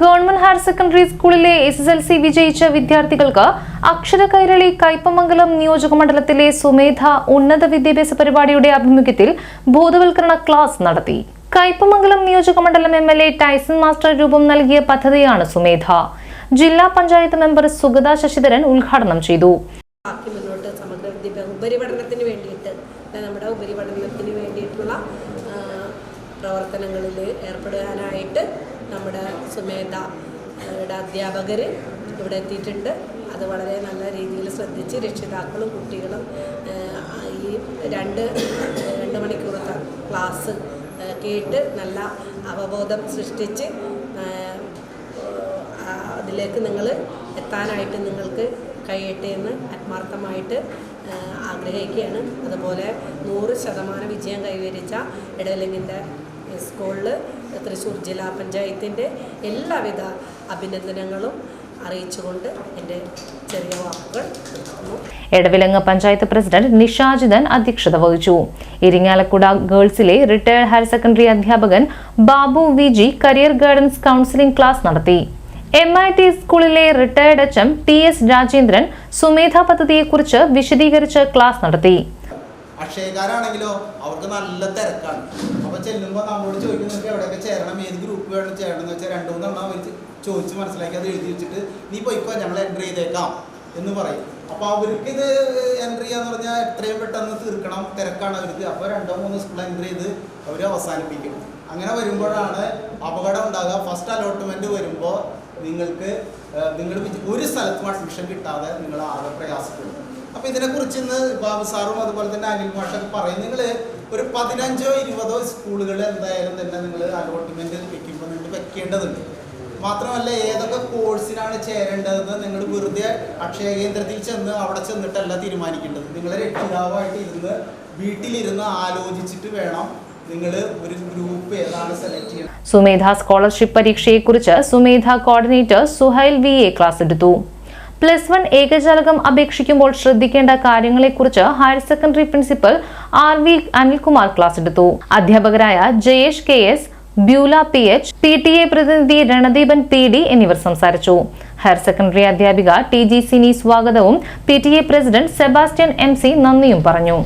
Government higher secondary സ്കൂളിലെ S S L C വിജയിച്ച വിദ്യാർത്ഥികൾക്ക് അക്ഷര കൈരളി കയ്പമംഗലം നിയോജകമണ്ഡലത്തിലെ സുമേധ ഉന്നത വിദ്യാഭ്യാസ പരിപാടിയുടെ ആഭിമുഖ്യത്തിൽ ബോധവൽക്കരണ ക്ലാസ് നടത്തി. കയ്പമംഗലം നിയോജകമണ്ഡലം M L A Tyson master രൂപം നൽകിയ പദ്ധതിയാണ് സുമേധ. ജില്ലാ പഞ്ചായത്ത് മെമ്പർ സുഗത ശശിധരൻ ഉദ്ഘാടനം ചെയ്തു. ഉപരിപഠനത്തിന് വേണ്ടിയിട്ട് നമ്മുടെ ഉപരിപഠനത്തിന് വേണ്ടിയിട്ടുള്ള പ്രവർത്തനങ്ങളിൽ ഏർപ്പെടാനായിട്ട് നമ്മുടെ സുമേധയുടെ അധ്യാപകർ ഇവിടെ എത്തിയിട്ടുണ്ട്. അത് വളരെ നല്ല രീതിയിൽ ശ്രദ്ധിച്ച് രക്ഷിതാക്കളും കുട്ടികളും ഈ രണ്ട് രണ്ട് മണിക്കൂറത്തെ ക്ലാസ് കേട്ട് നല്ല അവബോധം സൃഷ്ടിച്ച് അതിലേക്ക് നിങ്ങൾ എത്താനായിട്ട് നിങ്ങൾക്ക് കഴിയട്ടെ എന്ന് ആത്മാർത്ഥമായിട്ട് ആഗ്രഹിക്കുകയാണ്. അതുപോലെ നൂറ് ശതമാനം വിജയം കൈവരിച്ച ഇടലിങ്ങിന്റെ സ്കൂളിൽ തൃശ്ശൂർ ജില്ലാ പഞ്ചായത്തിന്റെ എല്ലാവിധ അഭിനന്ദനങ്ങളും അറിയിച്ചുകൊണ്ട് എന്റെ ചെറിയ വാക്കുകൾ എടവിലങ്ങ് പഞ്ചായത്ത് പ്രസിഡന്റ് നിഷാജിതൻ അധ്യക്ഷത വഹിച്ചു. ഇരിങ്ങാലക്കുട ഗേൾസിലെ റിട്ടയർഡ് ഹയർ സെക്കൻഡറി അധ്യാപകൻ Babu V G career guidance counselling class നടത്തി. എം ഐ ടി സ്കൂളിലെ retired H M T S Rajendran Sumedha പദ്ധതിയെക്കുറിച്ച് വിശദീകരിച്ച് ക്ലാസ് നടത്തി. അക്ഷയക്കാരാണെങ്കിലോ അവർക്ക് നല്ല തിരക്കാണ്. അപ്പോൾ ചെല്ലുമ്പോൾ നമ്മളോട് ചോദിക്കുന്നൊക്കെ എവിടെയൊക്കെ ചേരണം? ഏത് ഗ്രൂപ്പ് വേണം ചേരണം എന്ന് വെച്ചാൽ രണ്ടു മൂന്ന് തവണ അവർ ചോദിച്ച് മനസ്സിലാക്കി അത് എഴുതി വെച്ചിട്ട് നീ പോയിക്കോ ഞങ്ങൾ എന്റർ ചെയ്തേക്കാം. എന്ന് പറയും. അപ്പോൾ അവർക്ക് ഇത് എന്റർ ചെയ്യാന്ന് പറഞ്ഞാൽ എത്രയും പെട്ടെന്ന് തീർക്കണം തിരക്കാണ് അവർക്ക്. അപ്പോൾ രണ്ടോ മൂന്നോ സ്കൂൾ എന്റർ ചെയ്ത് അവർ അവസാനിപ്പിക്കും. അങ്ങനെ വരുമ്പോഴാണ് അപകടം ഉണ്ടാകുക ഫസ്റ്റ് അലോട്ട്മെന്റ് വരുമ്പോൾ നിങ്ങൾക്ക് നിങ്ങൾ ഒരു സ്ഥലത്തും അഡ്മിഷൻ കിട്ടാതെ നിങ്ങൾ ആകെ പ്രയാസപ്പെടും. അപ്പോൾ ഇതിനെക്കുറിച്ച് ഇന്ന് ബാബു സാറും അതുപോലെ തന്നെ അനിൽ മാഷൊക്കെ പറയും. നിങ്ങൾ ഒരു പതിനഞ്ചോ ഇരുപതോ സ്കൂളുകൾ എന്തായാലും തന്നെ നിങ്ങൾ അലോട്ട്മെന്റ് വെക്കുമ്പോൾ നിങ്ങൾ വെക്കേണ്ടതുണ്ട്. മാത്രമല്ല ഏതൊക്കെ കോഴ്സിനാണ് ചേരേണ്ടതെന്ന് നിങ്ങൾ വെറുതെ അക്ഷയ കേന്ദ്രത്തിൽ ചെന്ന് അവിടെ ചെന്നിട്ടല്ല തീരുമാനിക്കേണ്ടത്. നിങ്ങൾ രക്ഷിതാവായിട്ട് ഇരുന്ന് വീട്ടിലിരുന്ന് ആലോചിച്ചിട്ട് വേണം നിങ്ങൾ ഒരു ഗ്രൂപ്പ് ഏതാണ് സെലക്ട് ചെയ്യുന്നത് Sumedha scholarship പരീക്ഷയെക്കുറിച്ച് Sumedha coordinator Suhail V A class എടുത്തു. പ്ലസ് വൺ ഏകജാലകം അപേക്ഷിക്കുമ്പോൾ ശ്രദ്ധിക്കേണ്ട കാര്യങ്ങളെക്കുറിച്ച് higher secondary principal R V Anilkumar class എടുത്തു. അധ്യാപകരായ Jayesh K S Beula P H P T A പ്രതിനിധി രണദീപൻ പി ഡി എന്നിവർ സംസാരിച്ചു. ഹയർ സെക്കൻഡറി അധ്യാപിക ടി ജി സിനി സ്വാഗതവും P T A president Sebastian M C നന്ദിയും പറഞ്ഞു.